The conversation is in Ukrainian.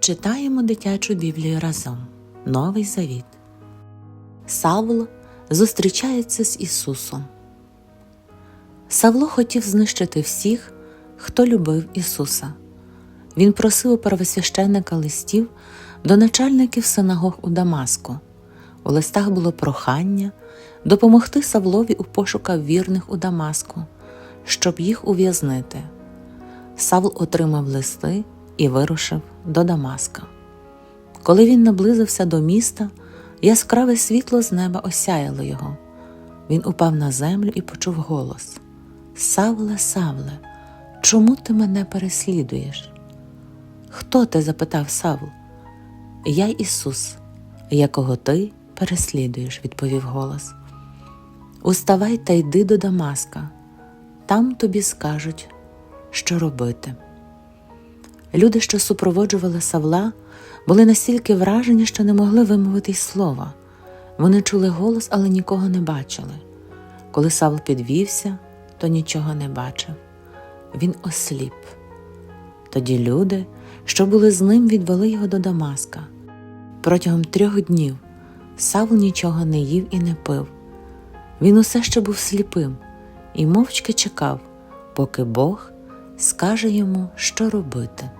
Читаємо дитячу Біблію разом. Новий Завіт. Савло зустрічається з Ісусом. Савло хотів знищити всіх, хто любив Ісуса. Він просив у первосвященника листів до начальників синагог у Дамаску. У листах було прохання допомогти Савлові у пошуках вірних у Дамаску, щоб їх ув'язнити. Савл отримав листи і вирушив до Дамаска. Коли він наблизився до міста, яскраве світло з неба осяяло його. Він упав на землю і почув голос: Савле, Савле, чому ти мене переслідуєш? Хто ти? запитав Савл. Я Ісус, якого ти переслідуєш, відповів голос. Уставай та йди до Дамаска, там тобі скажуть, що робити. Люди, що супроводжували Савла, були настільки вражені, що не могли вимовити й слова. Вони чули голос, але нікого не бачили. Коли Савл підвівся, то нічого не бачив. Він осліп. Тоді люди, що були з ним, відвели його до Дамаска. Протягом трьох днів Савл нічого не їв і не пив. Він усе ще був сліпим і мовчки чекав, поки Бог скаже йому, що робити.